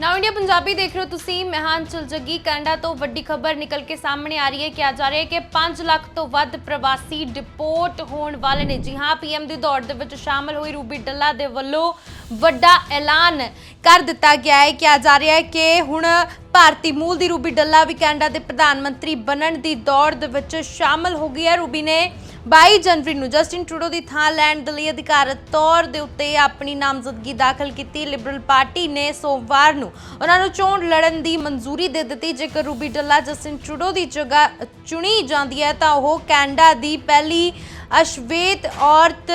ਨਾਓ India Punjabi ਦੇਖ ਰਹੇ ਹੋ ਤੁਸੀਂ, ਮਹਾਨ ਚਲਜਗੀ ਕੈਨੇਡਾ ਤੋਂ ਵੱਡੀ ਖਬਰ ਨਿਕਲ ਕੇ ਸਾਹਮਣੇ ਆ ਰਹੀ ਹੈ ਕਿ ਜਾ ਰਿਹਾ ਹੈ ਕਿ 5 ਲੱਖ ਤੋਂ ਵੱਧ ਪ੍ਰਵਾਸੀ ਡਿਪੋਰਟ ਹੋਣ ਵਾਲੇ ਨੇ। ਜੀ ਹਾਂ ਪੀਐਮ ਦੀ ਦੌੜ ਦੇ ਵਿੱਚ ਸ਼ਾਮਲ ਹੋਈ ਰੂਬੀ ਡੱਲਾ ਦੇ ਵੱਲੋਂ ਵੱਡਾ ਐਲਾਨ। ਕਰ ਦਿੱਤਾ ਗਿਆ ਹੈ। ਕਿਹਾ ਜਾ ਰਿਹਾ ਹੈ ਕਿ ਹੁਣ ਭਾਰਤੀ ਮੂਲ ਦੀ ਰੂਬੀ ਡੱਲਾ ਵੀ ਕੈਨੇਡਾ ਦੇ ਪ੍ਰਧਾਨ ਮੰਤਰੀ ਬਣਨ ਦੀ ਦੌੜ ਦੇ ਵਿੱਚ ਸ਼ਾਮਲ ਹੋ ਗਈ ਹੈ। ਰੂਬੀ ਨੇ 22 ਜਨਵਰੀ ਨੂੰ ਜਸਟਿਨ ਟਰੂਡੋ ਦੀ ਥਾਂ ਲੈਣ ਦੇ ਲਈ ਅਧਿਕਾਰਤ ਤੌਰ ਦੇ ਉੱਤੇ ਆਪਣੀ ਨਾਮਜ਼ਦਗੀ ਦਾਖਲ ਕੀਤੀ। ਲਿਬਰਲ ਪਾਰਟੀ ਨੇ ਸੋਮਵਾਰ ਨੂੰ ਉਹਨਾਂ ਨੂੰ ਚੋਣ ਲੜਨ ਦੀ ਮਨਜ਼ੂਰੀ ਦੇ ਦਿੱਤੀ। ਜੇਕਰ ਰੂਬੀ ਡੱਲਾ ਜਸਟਿਨ ਟਰੂਡੋ ਦੀ ਜਗ੍ਹਾ ਚੁਣੀ ਜਾਂਦੀ ਹੈ ਤਾਂ ਉਹ ਕੈਨੇਡਾ ਦੀ ਪਹਿਲੀ ਅਸ਼ਵੇਤ ਔਰਤ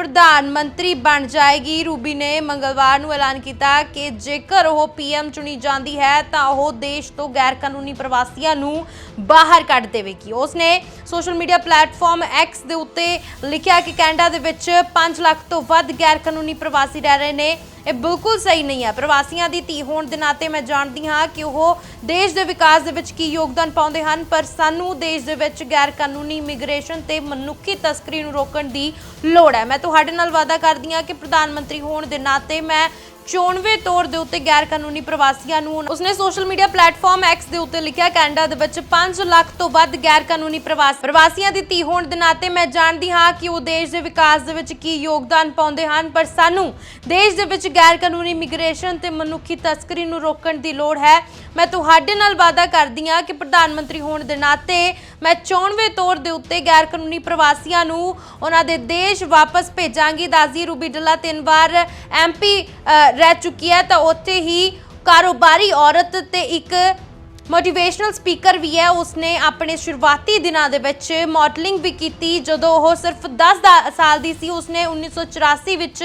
ਪ੍ਰਧਾਨ ਮੰਤਰੀ ਬਣ ਜਾਏਗੀ। ਰੂਬੀ ਨੇ ਮੰਗਲਵਾਰ ਨੂੰ ਐਲਾਨ ਕੀਤਾ ਕਿ ਜੇਕਰ ਉਹ ਪੀਐਮ ਚੁਣੀ ਜਾਂਦੀ ਹੈ, ਤਾਂ ਉਹ ਦੇਸ਼ ਤੋਂ ਗੈਰ ਕਾਨੂੰਨੀ ਪ੍ਰਵਾਸੀਆਂ ਨੂੰ ਬਾਹਰ ਕੱਢ ਦੇਵੇਗੀ। ਉਸਨੇ ਸੋਸ਼ਲ ਮੀਡੀਆ ਪਲੇਟਫਾਰਮ ਐਕਸ ਦੇ ਉੱਤੇ ਲਿਖਿਆ ਕਿ ਕੈਨੇਡਾ ਦੇ ਵਿੱਚ 5 ਲੱਖ ਤੋਂ ਵੱਧ ਗੈਰ ਕਾਨੂੰਨੀ ਪ੍ਰਵਾਸੀ ਰਹਿ ਰਹੇ ਨੇ। ਇਹ ਬਿਲਕੁਲ ਸਹੀ ਨਹੀਂ ਹੈ। ਪ੍ਰਵਾਸੀਆਂ ਦੀ ਧੀ ਹੋਣ ਦੇ ਨਾਤੇ ਮੈਂ ਜਾਣਦੀ ਹਾਂ ਕਿ ਉਹ ਦੇਸ਼ ਦੇ ਵਿਕਾਸ ਦੇ ਵਿੱਚ ਕੀ ਯੋਗਦਾਨ ਪਾਉਂਦੇ ਹਨ, ਪਰ ਸਾਨੂੰ ਦੇਸ਼ ਦੇ ਵਿੱਚ ਗੈਰ ਕਾਨੂੰਨੀ ਇਮੀਗ੍ਰੇਸ਼ਨ ਤੇ ਮਨੁੱਖੀ ਤਸਕਰੀ ਨੂੰ ਰੋਕਣ ਦੀ ਲੋੜ ਹੈ। ਮੈਂ ਤੁਹਾਡੇ ਨਾਲ ਵਾਅਦਾ ਕਰਦੀ ਹਾਂ ਕਿ ਪ੍ਰਧਾਨ ਮੰਤਰੀ ਹੋਣ ਦੇ ਨਾਤੇ ਮੈਂ ਚੋਣਵੇਂ ਤੌਰ ਦੇ ਉੱਤੇ ਗੈਰ ਕਾਨੂੰਨੀ ਪ੍ਰਵਾਸੀਆਂ ਨੂੰ ਉਸਨੇ ਸੋਸ਼ਲ ਮੀਡੀਆ ਪਲੇਟਫਾਰਮ ਐਕਸ ਦੇ ਉੱਤੇ ਲਿਖਿਆ, ਕੈਨੇਡਾ ਦੇ ਵਿੱਚ 5 ਲੱਖ ਤੋਂ ਵੱਧ ਗੈਰ ਕਾਨੂੰਨੀ ਪ੍ਰਵਾਸ ਪ੍ਰਵਾਸੀਆਂ ਦੀ ਧੀ ਹੋਣ ਦੇ ਨਾਤੇ ਮੈਂ ਜਾਣਦੀ ਹਾਂ ਕਿ ਉਹ ਦੇਸ਼ ਦੇ ਵਿਕਾਸ ਦੇ ਵਿੱਚ ਕੀ ਯੋਗਦਾਨ ਪਾਉਂਦੇ ਹਨ, ਪਰ ਸਾਨੂੰ ਦੇਸ਼ ਦੇ ਵਿੱਚ ਗੈਰ ਕਾਨੂੰਨੀ ਇਮੀਗ੍ਰੇਸ਼ਨ ਤੇ ਮਨੁੱਖੀ ਤਸਕਰੀ ਨੂੰ ਰੋਕਣ ਦੀ ਲੋੜ ਹੈ। ਮੈਂ ਤੁਹਾਡੇ ਨਾਲ ਵਾਅਦਾ ਕਰਦੀ ਹਾਂ ਕਿ ਪ੍ਰਧਾਨ ਮੰਤਰੀ ਹੋਣ ਦੇ ਨਾਤੇ ਮੈਂ ਚੋਣਵੇਂ ਤੌਰ ਦੇ ਉੱਤੇ ਗੈਰ ਕਾਨੂੰਨੀ ਪ੍ਰਵਾਸੀਆਂ ਨੂੰ ਉਹਨਾਂ ਦੇ ਦੇਸ਼ ਵਾਪਸ ਭੇਜਾਂਗੀ। ਦਾਜ਼ੀ ਰੂਬੀ ਡੱਲਾ ਤਿੰਨ ਵਾਰ ਐਮਪੀ ਰਹਿ ਚੁੱਕੀ ਹੈ। ਤਾਂ ਉੱਥੇ ਹੀ ਕਾਰੋਬਾਰੀ ਔਰਤ ਤੇ ਇੱਕ ਮੋਟੀਵੇਸ਼ਨਲ ਸਪੀਕਰ ਵੀ ਹੈ। ਉਸਨੇ ਆਪਣੇ ਸ਼ੁਰੂਆਤੀ ਦਿਨਾਂ ਦੇ ਵਿੱਚ ਮਾਡਲਿੰਗ ਵੀ ਕੀਤੀ। ਜਦੋਂ ਉਹ ਸਿਰਫ 10 ਦਾ- ਸਾਲ ਦੀ ਸੀ, ਉਸਨੇ 1984 ਵਿੱਚ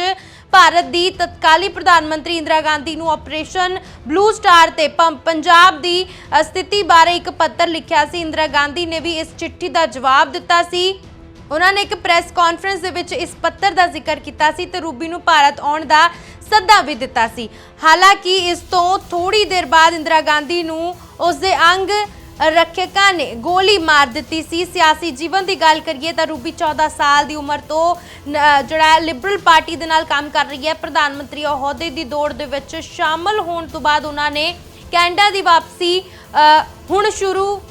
ਭਾਰਤ ਦੀ ਤਤਕਾਲੀ ਪ੍ਰਧਾਨ ਮੰਤਰੀ ਇੰਦਰਾ ਗਾਂਧੀ ਨੂੰ ਆਪਰੇਸ਼ਨ ਬਲੂ ਸਟਾਰ ਤੇ ਪੰਜਾਬ ਦੀ ਸਥਿਤੀ ਬਾਰੇ ਇੱਕ ਪੱਤਰ ਲਿਖਿਆ ਸੀ। ਇੰਦਰਾ ਗਾਂਧੀ ਨੇ ਵੀ ਇਸ ਚਿੱਠੀ ਦਾ ਜਵਾਬ ਦਿੱਤਾ ਸੀ। ਉਹਨਾਂ ਨੇ ਇੱਕ ਪ੍ਰੈਸ ਕਾਨਫਰੰਸ ਦੇ ਵਿੱਚ ਇਸ ਪੱਤਰ ਦਾ ਜ਼ਿਕਰ ਕੀਤਾ ਸੀ ਤੇ ਰੂਬੀ ਨੂੰ ਭਾਰਤ ਆਉਣ ਦਾ ਸੱਦਾ ਵੀ ਦਿੱਤਾ ਸੀ। ਹਾਲਾਂਕਿ ਇਸ ਤੋਂ ਥੋੜੀ ਦੇਰ ਬਾਅਦ ਇੰਦਰਾ ਗਾਂਧੀ ਨੂੰ ਉਸ ਦੇ ਅੰਗ ਰੱਖਿਅਕਾਂ ਨੇ ਗੋਲੀ ਮਾਰ ਦਿੱਤੀ ਸੀ। ਸਿਆਸੀ ਜੀਵਨ ਦੀ ਗੱਲ ਕਰੀਏ ਤਾਂ ਰੂਬੀ 14 ਸਾਲ ਦੀ ਉਮਰ ਤੋਂ ਜਿਹੜਾ ਲਿਬਰਲ ਪਾਰਟੀ ਦੇ ਨਾਲ ਕੰਮ ਕਰ ਰਹੀ ਹੈ। ਪ੍ਰਧਾਨ ਮੰਤਰੀ ਅਹੁਦੇ ਦੀ ਦੌੜ ਦੇ ਵਿੱਚ ਸ਼ਾਮਲ ਹੋਣ ਤੋਂ ਬਾਅਦ ਉਹਨਾਂ ਨੇ ਕੈਨੇਡਾ ਦੀ ਵਾਪਸੀ ਹੁਣ ਸ਼ੁਰੂ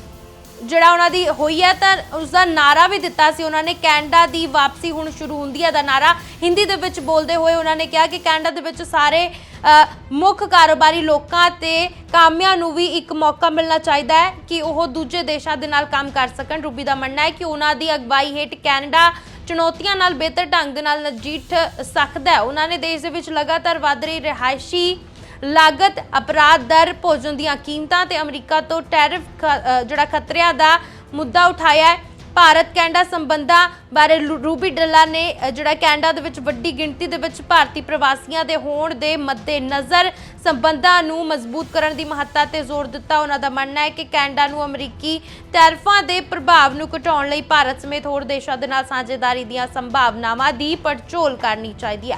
ਜਿਹੜਾ ਉਹਨਾਂ ਦੀ ਹੋਈ ਹੈ, ਤਾਂ ਉਸ ਦਾ ਨਾਰਾ ਵੀ ਦਿੱਤਾ ਸੀ ਉਹਨਾਂ ਨੇ। ਕੈਨੇਡਾ ਦੀ ਵਾਪਸੀ ਹੁਣ ਸ਼ੁਰੂ ਹੁੰਦੀ ਹੈ ਦਾ ਨਾਰਾ ਹਿੰਦੀ ਦੇ ਵਿੱਚ ਬੋਲਦੇ ਹੋਏ ਉਹਨਾਂ ਨੇ ਕਿਹਾ ਕਿ ਕੈਨੇਡਾ ਦੇ ਵਿੱਚ ਸਾਰੇ ਮੁੱਖ ਕਾਰੋਬਾਰੀ ਲੋਕਾਂ ਤੇ ਕਾਮਿਆਂ ਨੂੰ ਵੀ ਇੱਕ ਮੌਕਾ ਮਿਲਣਾ ਚਾਹੀਦਾ ਹੈ ਕਿ ਉਹ ਦੂਜੇ ਦੇਸ਼ਾਂ ਦੇ ਨਾਲ ਕੰਮ ਕਰ ਸਕਣ। ਰੂਬੀ ਦਾ ਮੰਨਣਾ ਹੈ ਕਿ ਉਹਨਾਂ ਦੀ ਅਗਵਾਈ ਹੇਠ ਕੈਨੇਡਾ ਚੁਣੌਤੀਆਂ ਨਾਲ ਬਿਹਤਰ ਢੰਗ ਦੇ ਨਾਲ ਨਜੀਠ ਸਕਦਾ ਹੈ। ਉਹਨਾਂ ਨੇ ਦੇਸ਼ ਦੇ ਵਿੱਚ ਲਗਾਤਾਰ ਵਧ ਰਹੀ ਰਿਹਾਇਸ਼ੀ ਲਾਗਤ ਅਪਰਾਧ ਦਰ ਭੋਜਨ ਦੀਆਂ ਕੀਮਤਾਂ ਤੇ ਅਮਰੀਕਾ ਤੋਂ ਟੈਰਿਫ ਖ- ਜਿਹੜਾ ਖਤਰਿਆਂ ਦਾ ਮੁੱਦਾ ਉਠਾਇਆ ਹੈ। ਭਾਰਤ ਕੈਨੇਡਾ ਸੰਬੰਧਾਂ ਬਾਰੇ ਲੂ- ਰੂਬੀ ਡੱਲਾ ਨੇ ਜਿਹੜਾ ਕੈਨੇਡਾ ਦੇ ਵਿੱਚ ਵੱਡੀ ਗਿਣਤੀ ਦੇ ਵਿੱਚ ਭਾਰਤੀ ਪ੍ਰਵਾਸੀਆਂ ਦੇ ਹੋਣ ਦੇ ਮੱਦੇ ਨਜ਼ਰ ਸੰਬੰਧਾਂ ਨੂੰ ਮਜ਼ਬੂਤ ਕਰਨ ਦੀ ਮਹੱਤਤਾ ਤੇ ਜ਼ੋਰ ਦਿੱਤਾ। ਉਹਨਾਂ ਦਾ ਮੰਨਣਾ ਹੈ ਕਿ ਕੈਨੇਡਾ ਨੂੰ ਅਮਰੀਕੀ ਟੈਰਿਫਾਂ ਦੇ ਪ੍ਰਭਾਵ ਨੂੰ ਘਟਾਉਣ ਲਈ ਭਾਰਤ ਸਮੇਤ ਹੋਰ ਦੇਸ਼ਾਂ ਦੇ ਨਾਲ ਸਾਂਝੇਦਾਰੀ ਦੀਆਂ ਸੰਭਾਵਨਾਵਾਂ ਦੀ ਪੜਚੋਲ ਕਰਨੀ ਚਾਹੀਦੀ ਹੈ।